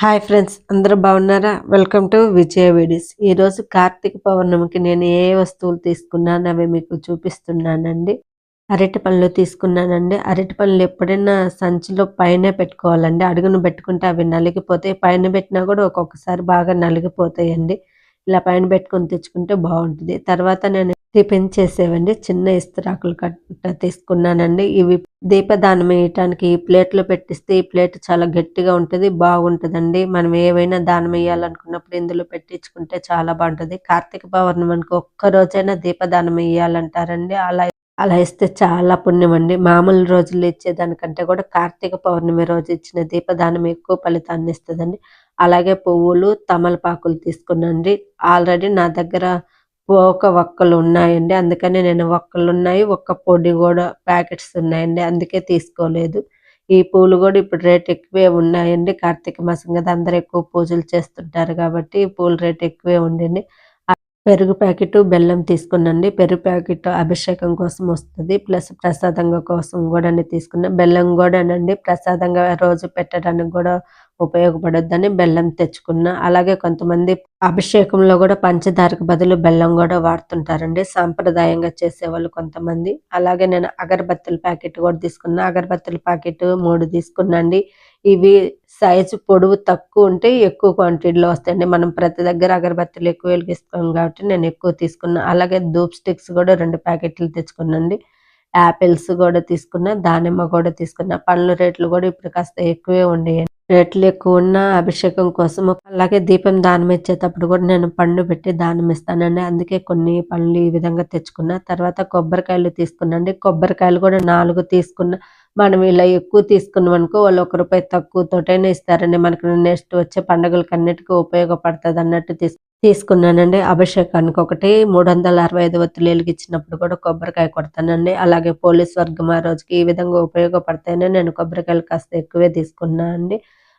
Hi friends అందరూ బాగున్నారా? Welcome to Vijaya videos. ఈరోజు కార్తీక పౌర్ణమికి నేను ఏ వస్తువులు తీసుకున్నాను అవి మీకు చూపిస్తున్నానండి. అరటి పళ్ళు తీసుకున్నానండి. అరటి పళ్ళు ఎప్పుడైనా సంచిలో పైన పెట్టుకోవాలండి. అడుగును పెట్టుకుంటే అవి నలిగిపోతాయి. పైన పెట్టినా కూడా ఒక్కొక్కసారి బాగా నలిగిపోతాయండి. ఇలా పైన పెట్టుకొని తెచ్చుకుంటే బాగుంటుంది. తర్వాత నేను టిఫిన్ చేసేవండి. చిన్న ఇస్త్రాకులు కట్ట తీసుకున్నానండి. ఇవి దీపదానం వేయటానికి ఈ ప్లేట్లో పెట్టిస్తే ఈ ప్లేట్ చాలా గట్టిగా ఉంటుంది బాగుంటుందండి. మనం ఏవైనా దానం వేయాలనుకున్నప్పుడు ఇందులో పెట్టించుకుంటే చాలా బాగుంటుంది. కార్తీక పౌర్ణమికి ఒక్క రోజైనా దీపదానం వేయాలంటారండి. అలా అలా ఇస్తే చాలా పుణ్యం అండి. మామూలు రోజులు ఇచ్చేదానికంటే కూడా కార్తీక పౌర్ణమి రోజు ఇచ్చిన దీపదానం ఎక్కువ ఫలితాన్ని ఇస్తుందండి. అలాగే పువ్వులు తమలపాకులు తీసుకున్నాండి ఆల్రెడీ నా దగ్గర ఒక ఒక్కలు ఉన్నాయండి. అందుకని నేను ఒక్కలు ఉన్నాయి ఒక్క పొడి కూడా ప్యాకెట్స్ ఉన్నాయండి. అందుకే తీసుకోలేదు. ఈ పూలు కూడా ఇప్పుడు రేట్ ఎక్కువే ఉన్నాయండి. కార్తీక మాసం కదా అందరు ఎక్కువ పూజలు చేస్తుంటారు కాబట్టి ఈ పూల రేట్ ఎక్కువే ఉండండి. పెరుగు ప్యాకెట్ బెల్లం తీసుకున్నాండి పెరుగు ప్యాకెట్ అభిషేకం కోసం వస్తుంది. ప్లస్ ప్రసాదంగా కోసం కూడా తీసుకున్నా. బెల్లం కూడానండి ప్రసాదంగా రోజు పెట్టడానికి కూడా ఉపయోగపడొద్దని బెల్లం తెచ్చుకున్న. అలాగే కొంతమంది అభిషేకంలో కూడా పంచదారకు బదులు బెల్లం కూడా వాడుతుంటారండి. సాంప్రదాయంగా చేసేవాళ్ళు కొంతమంది. అలాగే నేను అగరబత్తుల ప్యాకెట్ కూడా తీసుకున్నా. అగరబత్తుల ప్యాకెట్ మూడు తీసుకున్నాండి. ఇవి సైజు పొడవు తక్కువ ఉంటే ఎక్కువ క్వాంటిటీలో వస్తాయండి. మనం ప్రతి దగ్గర అగరబత్తులు ఎక్కువ వెలిగిస్తాం కాబట్టి నేను ఎక్కువ తీసుకున్నా. అలాగే ధూప్ స్టిక్స్ కూడా రెండు ప్యాకెట్లు తెచ్చుకున్నాండి యాపిల్స్ కూడా తీసుకున్నా దానిమ్మ కూడా తీసుకున్నా. పండ్ల రేట్లు కూడా ఇప్పుడు కాస్త ఎక్కువే ఉండేవి రేట్లు ఎక్కువ ఉన్న అభిషేకం కోసం అలాగే దీపం దానం ఇచ్చేటప్పుడు కూడా నేను పండు పెట్టి దానం ఇస్తానండి. అందుకే కొన్ని పండ్లు ఈ విధంగా తెచ్చుకున్నా. తర్వాత కొబ్బరికాయలు తీసుకున్నాండి కొబ్బరికాయలు కూడా నాలుగు తీసుకున్నా. మనం ఇలా ఎక్కువ తీసుకున్నాం అనుకో వాళ్ళు ఒక రూపాయి తక్కువతోటైనా ఇస్తారండి. మనకు నెక్స్ట్ వచ్చే పండుగలకి అన్నిటికీ ఉపయోగపడుతుంది అన్నట్టు తీసుకున్నానండి. అభిషేకానికి ఒకటి మూడు వందల అరవై ఐదు ఒత్తిళ్ళకి ఇచ్చినప్పుడు కూడా కొబ్బరికాయ కొడతానండి. అలాగే పోలీస్ వర్గం ఆ రోజుకి ఈ విధంగా ఉపయోగపడతాయని నేను కొబ్బరికాయలు కాస్త ఎక్కువే తీసుకున్నాను అండి.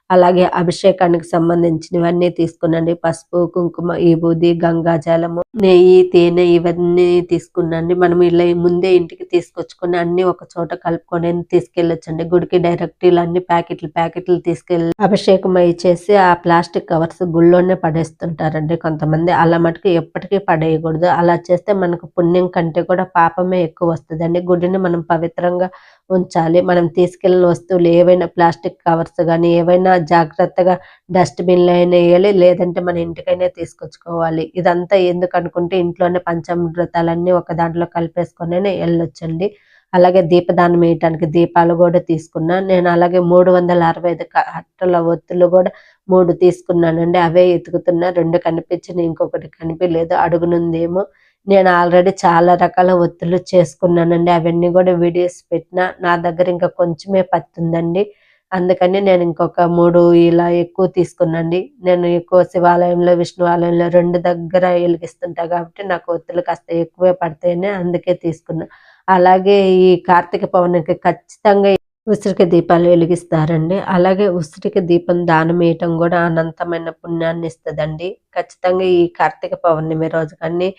అలాగే అభిషేకానికి సంబంధించినవన్నీ తీసుకున్నాండి పసుపు కుంకుమ ఈ బూది గంగాజలము నెయ్యి తేనె ఇవన్నీ తీసుకున్నాండి మనం ఇలా ముందే ఇంటికి తీసుకొచ్చుకొని అన్ని ఒక చోట కలుపుకొని తీసుకెళ్ళొచ్చండి. గుడికి డైరెక్ట్ ఇలా అన్ని ప్యాకెట్లు ప్యాకెట్లు తీసుకెళ్ళి అభిషేకం అయి చేసి ఆ ప్లాస్టిక్ కవర్స్ గుళ్ళోనే పడేస్తుంటారండి. కొంతమంది అలా మటుకు ఎప్పటికీ పడేయకూడదు. అలా చేస్తే మనకు పుణ్యం కంటే కూడా పాపమే ఎక్కువ వస్తుందండి. గుడిని మనం పవిత్రంగా ఉంచాలి. మనం తీసుకెళ్ళిన వస్తువులు ఏవైనా ప్లాస్టిక్ కవర్స్ కానీ ఏవైనా జాగ్రత్తగా డస్ట్బిన్లో అయినా వేయాలి. లేదంటే మన ఇంటికైనా తీసుకొచ్చుకోవాలి. ఇదంతా ఎందుకంటే అనుకుంటే ఇంట్లోనే పంచామృతాలన్నీ ఒక దాంట్లో కలిపేసుకొని వెళ్ళొచ్చండి. అలాగే దీపదానం వేయటానికి దీపాలు కూడా తీసుకున్నా. నేను అలాగే మూడు వందల అరవై ఐదు కట్టల ఒత్తులు కూడా మూడు తీసుకున్నానండి. అవే ఎతుకుతున్నా. రెండు కనిపించిన ఇంకొకటి కనిపించలేదు. అడుగునుందేమో నేను ఆల్రెడీ చాలా రకాల ఒత్తులు చేసుకున్నానండి. అవన్నీ కూడా వీడియోస్ పెట్టిన నా దగ్గర ఇంకా కొంచెమే పత్తుందండి. అందుకని నేను ఇంకొక మూడు ఇలా ఎక్కువ తీసుకున్నాండి నేను ఎక్కువ శివాలయంలో విష్ణు ఆలయంలో రెండు దగ్గర వెలిగిస్తుంటా కాబట్టి నాకు ఒత్తులు కాస్త ఎక్కువే పడతాయని అందుకే తీసుకున్నా. అలాగే ఈ కార్తీక పౌర్ణమికి ఖచ్చితంగా ఉసిరిక దీపాలు వెలిగిస్తారండి. అలాగే ఉసిరిక దీపం దానం వేయటం కూడా అనంతమైన పుణ్యాన్ని ఇస్తుందండి. ఖచ్చితంగా ఈ కార్తీక పౌర్ణమి రోజు కానీ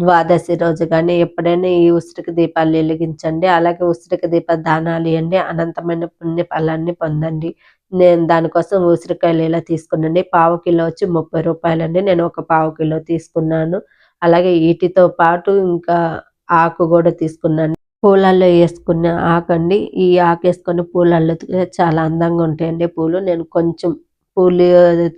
ద్వాదశి రోజు కానీ ఎప్పుడైనా ఈ ఉసిరిక దీపాలు వెలిగించండి. అలాగే ఉసిరిక దీప దానాలు ఇవ్వండి. అనంతమైన పుణ్య ఫలాన్ని పొందండి. నేను దానికోసం ఉసిరికాయలు ఇలా తీసుకున్నాండి పావు కిలో వచ్చి ముప్పై రూపాయలండి. నేను ఒక పావు కిలో తీసుకున్నాను. అలాగే వీటితో పాటు ఇంకా ఆకు కూడా తీసుకున్నాను. పూలల్లో వేసుకున్న ఆకు అండి. ఈ ఆకు వేసుకున్న పూలల్లో చాలా అందంగా ఉంటాయండి పూలు. నేను కొంచెం పూలు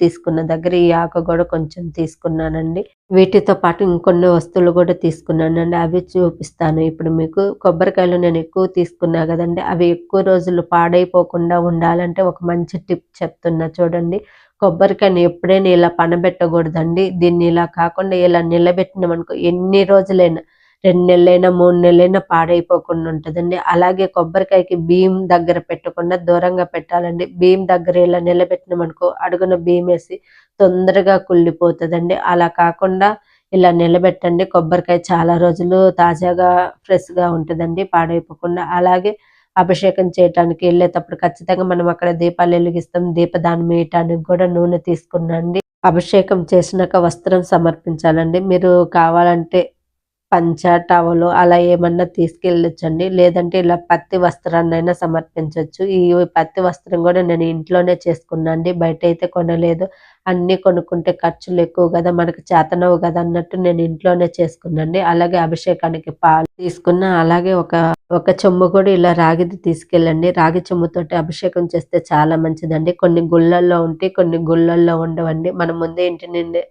తీసుకున్న దగ్గర ఈ ఆకు కూడా కొంచెం తీసుకున్నానండి. వీటితో పాటు ఇంకొన్ని వస్తువులు కూడా తీసుకున్నానండి. అవి చూపిస్తాను. ఇప్పుడు మీకు కొబ్బరికాయలు నేను ఎక్కువ తీసుకున్నా కదండి అవి ఎక్కువ రోజులు పాడైపోకుండా ఉండాలంటే ఒక మంచి టిప్ చెప్తున్నా చూడండి. కొబ్బరికాయని ఎప్పుడైనా ఇలా పనబెట్టకూడదండి. దీన్ని ఇలా కాకుండా ఇలా నిలబెట్టినాం అనుకో ఎన్ని రోజులైనా రెండు నెలలైనా మూడు నెలలైనా పాడైపోకుండా ఉంటుందండి. అలాగే కొబ్బరికాయకి బియ్యం దగ్గర పెట్టకుండా దూరంగా పెట్టాలండి. బియ్యం దగ్గర ఇలా నిలబెట్టినామనుకో అడుగున బియ్యం వేసి తొందరగా కుళ్ళిపోతుందండి. అలా కాకుండా ఇలా నిలబెట్టండి. కొబ్బరికాయ చాలా రోజులు తాజాగా ఫ్రెష్గా ఉంటుందండి పాడైపోకుండా. అలాగే అభిషేకం చేయటానికి వెళ్ళేటప్పుడు ఖచ్చితంగా మనం అక్కడ దీపాలు వెలిగిస్తాం. దీపదానం వేయటానికి కూడా నూనె తీసుకున్నాండి అభిషేకం చేసినాక వస్త్రం సమర్పించాలండి. మీరు కావాలంటే పంచ టవలు అలా ఏమన్నా తీసుకెళ్ళొచ్చండి. లేదంటే ఇలా పత్తి వస్త్రాన్నైనా సమర్పించవచ్చు ఈ పత్తి వస్త్రం కూడా నేను ఇంట్లోనే చేసుకున్నాండి. బయట అయితే కొనలేదు. అన్ని కొనుక్కుంటే ఖర్చులు ఎక్కువ కదా మనకు చేతనవు కదా అన్నట్టు నేను ఇంట్లోనే చేసుకున్నాండి. అలాగే అభిషేకానికి పాలు తీసుకున్న అలాగే ఒక ఒక చెమ్ము కూడా ఇలా రాగిది తీసుకెళ్ళండి. రాగి చెమ్ముతోటి అభిషేకం చేస్తే చాలా మంచిదండి. కొన్ని గుళ్ళల్లో ఉంటే కొన్ని గుళ్ళల్లో ఉండవండి. మనం ముందే ఇంటి నుండి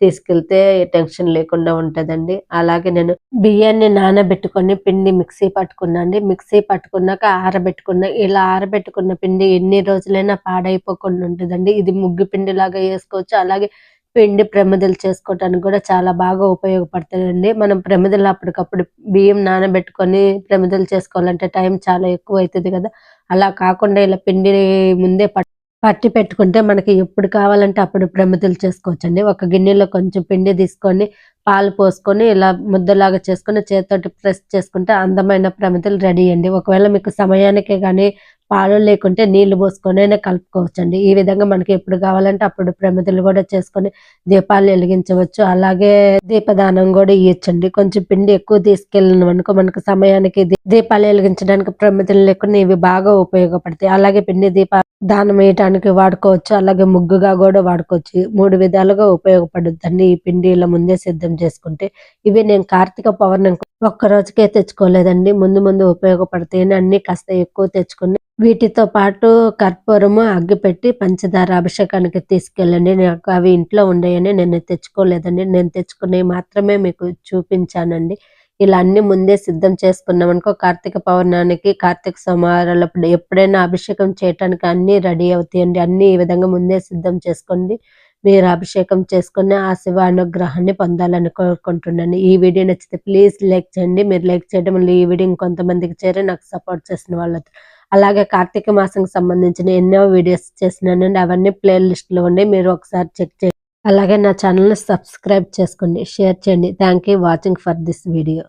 తీసుకెళ్తే టెన్షన్ లేకుండా ఉంటుందండి. అలాగే నేను బియ్యాన్ని నానబెట్టుకొని పిండి మిక్సీ పట్టుకున్నాండి మిక్సీ పట్టుకున్నాక ఆరబెట్టుకున్న ఇలా ఆరబెట్టుకున్న పిండి ఎన్ని రోజులైనా పాడైపోకుండా ఉంటుందండి. ఇది ముగ్గు పిండి లాగా వేసుకోవచ్చు. అలాగే పిండి ప్రమిదలు చేసుకోవటానికి కూడా చాలా బాగా ఉపయోగపడుతుందండి మనం ప్రమిదలు అప్పటికప్పుడు బియ్యం నానబెట్టుకొని ప్రమిదలు చేసుకోవాలంటే టైం చాలా ఎక్కువ అవుతుంది కదా. అలా కాకుండా ఇలా పిండి ముందే పట్టి పెట్టుకుంటే మనకి ఎప్పుడు కావాలంటే అప్పుడు ప్రమిదలు చేసుకోవచ్చండి. ఒక గిన్నెలో కొంచెం పిండి తీసుకొని పాలు పోసుకొని ఇలా ముద్దలాగా చేసుకొని చేతితోటి ప్రెస్ చేసుకుంటే అందమైన ప్రమిదలు రెడీ అండి. ఒకవేళ మీకు సమయానికి కానీ పాలు లేకుంటే నీళ్ళు పోసుకొని అయినా కలుపుకోవచ్చండి. ఈ విధంగా మనకి ఎప్పుడు కావాలంటే అప్పుడు ప్రమిదలు కూడా చేసుకొని దీపాలు వెలిగించవచ్చు. అలాగే దీపదానం కూడా ఇవ్వచ్చండి కొంచెం పిండి ఎక్కువ తీసుకెళ్ళిన అనుకో మనకు సమయానికి దీపాలు వెలిగించడానికి ప్రమిదలు లేకుండా ఇవి బాగా ఉపయోగపడతాయి. అలాగే పిండి దీపాలు దానం వేయటానికి వాడుకోవచ్చు. అలాగే ముగ్గుగా కూడా వాడుకోవచ్చు. మూడు విధాలుగా ఉపయోగపడుతుందండి ఈ పిండి ఇలా ముందే సిద్ధం చేసుకుంటే. ఇవి నేను కార్తీక పౌర్ణం ఒక్క రోజుకే తెచ్చుకోలేదండి. ముందు ముందు ఉపయోగపడతాయి అన్ని కాస్త ఎక్కువ తెచ్చుకుని వీటితో పాటు కర్పూరము అగ్గిపెట్టి పంచదార అభిషేకానికి తీసుకెళ్ళండి. నాకు అవి ఇంట్లో ఉండేయని నేను తెచ్చుకోలేదండి. నేను తెచ్చుకునే మాత్రమే మీకు చూపించానండి. ఇలా అన్ని ముందే సిద్ధం చేసుకున్నాం అనుకో కార్తీక పౌర్ణానికి కార్తీక సోమవారాలప్పుడు ఎప్పుడైనా అభిషేకం చేయటానికి అన్నీ రెడీ అవుతాయండి. అన్ని ఈ విధంగా ముందే సిద్ధం చేసుకోండి. మీరు అభిషేకం చేసుకుని ఆ శివ అనుగ్రహాన్ని పొందాలని కోరుకుంటున్నాను. ఈ వీడియో నచ్చితే ప్లీజ్ లైక్ చేయండి. మీరు లైక్ చేయడం వల్ల ఈ వీడియో ఇంకొంతమందికి చేరి నాకు సపోర్ట్ చేసిన వాళ్ళతో అలాగే కార్తీక మాసంకి సంబంధించిన ఎన్నో వీడియోస్ చేసినానండి అవన్నీ ప్లే లిస్ట్లో ఉండి మీరు ఒకసారి చెక్ చేయండి. అలాగే నా ఛానల్ని సబ్స్క్రైబ్ చేసుకోండి. షేర్ చేయండి. Thank you watching for this video